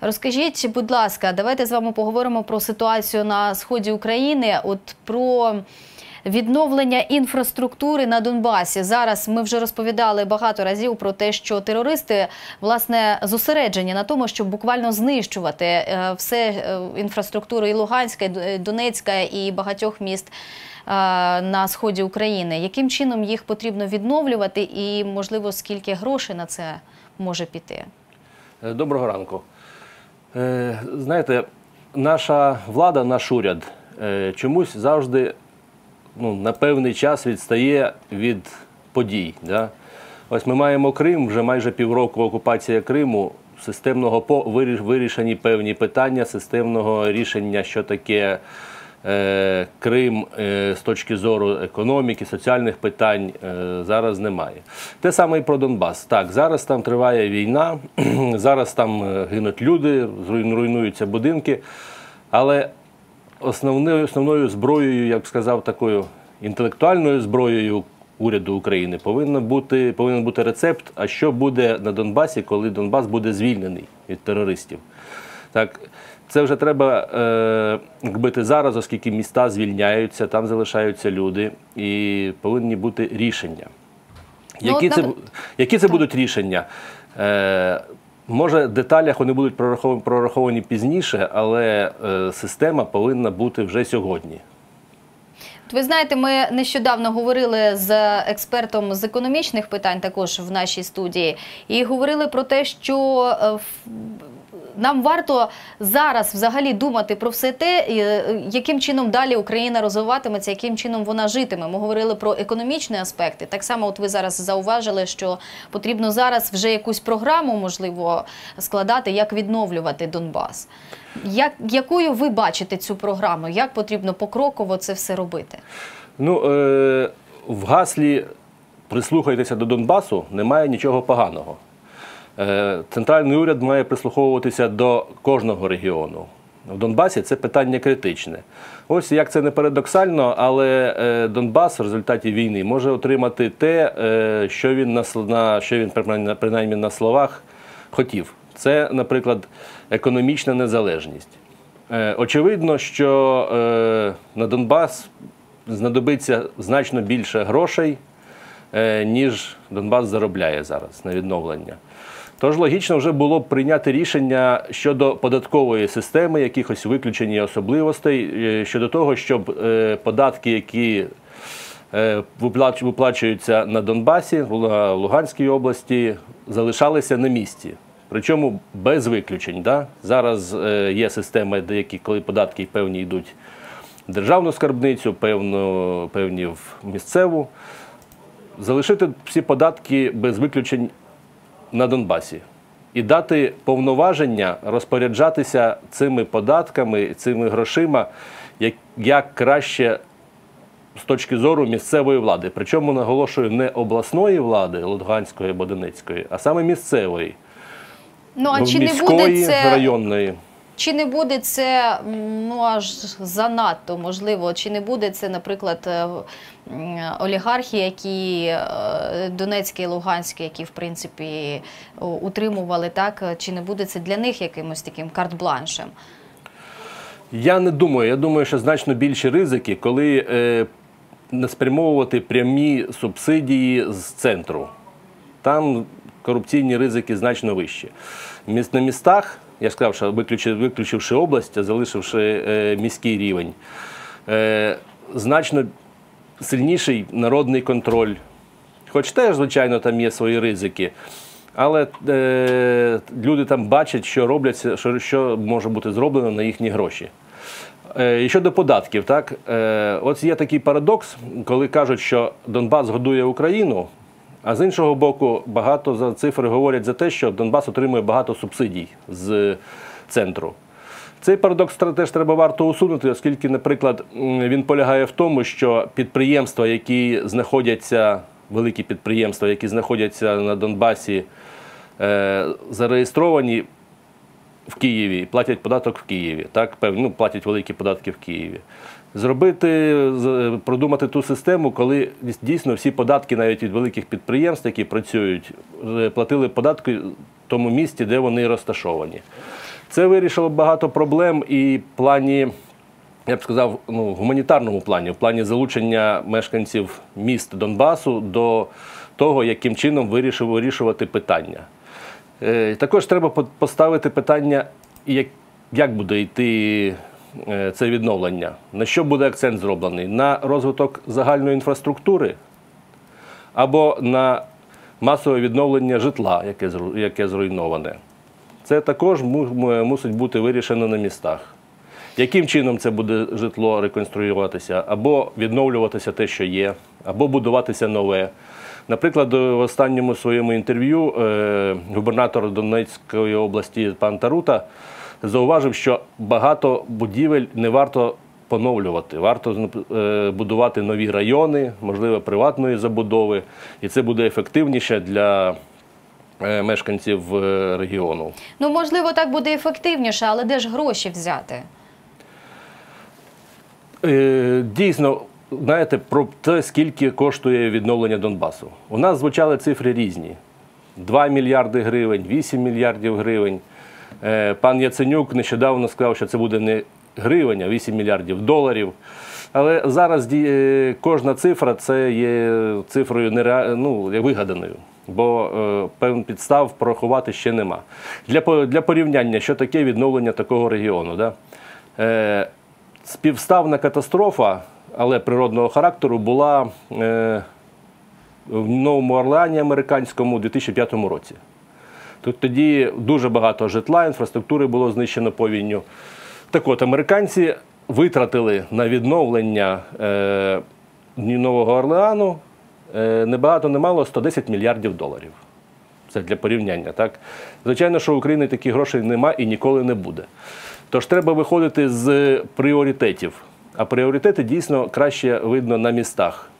Розкажіть, будь ласка, давайте з вами поговоримо про ситуацію на сході України. От про відновлення інфраструктури на Донбасі. Зараз ми вже розповідали багато разів про те, що терористи власне зосереджені на тому, щоб буквально знищувати е, все е, інфраструктуру і Луганська, і Донецька і багатьох міст. е, На сході України, яким чином їх потрібно відновлювати, і можливо скільки грошей на це може піти? Доброго ранку. Е, Знаєте, наша влада, наш уряд е, чомусь завжди ну, на певний час відстає від подій. Да? Ось ми маємо Крим, вже майже півроку окупація Криму, системного вирішені певні питання, системного рішення, що таке Крим е, з точки зору економіки, соціальних питань е, зараз немає. Те саме і про Донбас. Так, зараз там триває війна, зараз там е, гинуть люди, руйнуються будинки, але основною, основною зброєю, я б сказав, такою інтелектуальною зброєю уряду України повинен бути, повинен бути рецепт, а що буде на Донбасі, коли Донбас буде звільнений від терористів. Так, це вже треба е, робити зараз, оскільки міста звільняються, там залишаються люди, і повинні бути рішення. Ну, Які от це, які це будуть рішення? Е, може, в деталях вони будуть прораховані, прораховані пізніше, але е, система повинна бути вже сьогодні. Ви знаєте, ми нещодавно говорили з експертом з економічних питань, також в нашій студії, і говорили про те, що е, нам варто зараз взагалі думати про все те, е, яким чином далі Україна розвиватиметься, яким чином вона житиме. Ми говорили про економічні аспекти. Так само, от ви зараз зауважили, що потрібно зараз вже якусь програму можливо складати, як відновлювати Донбас. Як якою ви бачите цю програму? Як потрібно покроково це все робити? Ну, е, в гаслі прислухайтеся до Донбасу немає нічого поганого. Е, центральний уряд має прислуховуватися до кожного регіону. В Донбасі це питання критичне. Ось як це не парадоксально, але е, Донбас в результаті війни може отримати те, е, що він на, що він принаймні, на словах хотів. Це, наприклад, економічна незалежність. Очевидно, що на Донбас знадобиться значно більше грошей, ніж Донбас заробляє зараз на відновлення. Тож логічно вже було б прийняти рішення щодо податкової системи, якихось виключень і особливостей, е, щодо того, щоб е, податки, які е, виплачуються на Донбасі, в Луганській області, залишалися на місці. Причому без виключень. Да? Зараз є системи, деякі, коли податки певні йдуть в державну скарбницю, певну, певні в місцеву. Залишити всі податки без виключень на Донбасі і дати повноваження розпоряджатися цими податками, цими грошима, як, як краще з точки зору місцевої влади. Причому наголошую не обласної влади Луганської або Донецької, а саме місцевої, Ну а чи чи не міської, буде це районної. Чи не буде це ну аж занадто можливо? Чи не буде це, наприклад, е, олігархи, які е, Донецькі і Луганські, які в принципі утримували так? Чи не буде це для них якимось таким карт-бланшем? Я не думаю. Я думаю, що значно більші ризики, коли не спрямовувати прямі субсидії з центру. Там корупційні ризики значно вищі. На містах, я сказав, що виключи- виключивши область, залишивши е, міський рівень, е, значно сильніший народний контроль. Хоч теж, звичайно, там є свої ризики. Але е, люди там бачать, що робляться, що, що може бути зроблено на їхні гроші. Е, і щодо податків, так е, от є такий парадокс, коли кажуть, що Донбас годує Україну, а з іншого боку, багато за цифри говорять за те, що Донбас отримує багато субсидій з центру. Цей парадокс теж треба варто усунути, оскільки, наприклад, він полягає в тому, що підприємства, які знаходяться, великі підприємства, які знаходяться на Донбасі, е, зареєстровані в Києві, платять податок в Києві, так, ну, платять великі податки в Києві. Зробити, продумати ту систему, коли дійсно всі податки, навіть від великих підприємств, які працюють, е, платили податки в тому місті, де вони розташовані. Це вирішило багато проблем і в плані, я б сказав, ну, в гуманітарному плані, в плані залучення мешканців міст Донбасу до того, яким чином вирішив вирішувати питання. Е, Також треба поставити питання, як, буде йти е, це відновлення, на що буде акцент зроблений? На розвиток загальної інфраструктури або на масове відновлення житла, яке, яке зруйноване. Це також му- му- мусить бути вирішено на містах. Яким чином це буде житло реконструюватися, або відновлюватися те, що є, або будуватися нове. Наприклад, в останньому своєму інтерв'ю е, губернатор Донецької області пан Тарута зауважив, що багато будівель не варто поновлювати, варто е, будувати нові райони, можливо, приватної забудови, і це буде ефективніше для е, мешканців е, регіону. Ну, можливо, так буде ефективніше, але де ж гроші взяти? Дійсно, знаєте, про те, скільки коштує відновлення Донбасу. У нас звучали цифри різні: 2 мільярди гривень, 8 мільярдів гривень. Е, Пан Яценюк нещодавно сказав, що це буде не гривень, а 8 мільярдів доларів. Але зараз е, кожна цифра це є цифрою нереа... ну, вигаданою, бо е, певних підстав порахувати ще нема. Для, порівняння, що таке відновлення такого регіону. Да? Співставна катастрофа, але природного характеру, була в Новому Орлеані американському у 2005 році. Тут тоді дуже багато житла, інфраструктури було знищено повінню. Так от, американці витратили на відновлення е, Нового Орлеану е, небагато не мало 110 мільярдів доларів. Це для порівняння. Так? Звичайно, що в Україні таких грошей нема і ніколи не буде. Тож треба виходити з пріоритетів. А пріоритети дійсно краще видно на містах.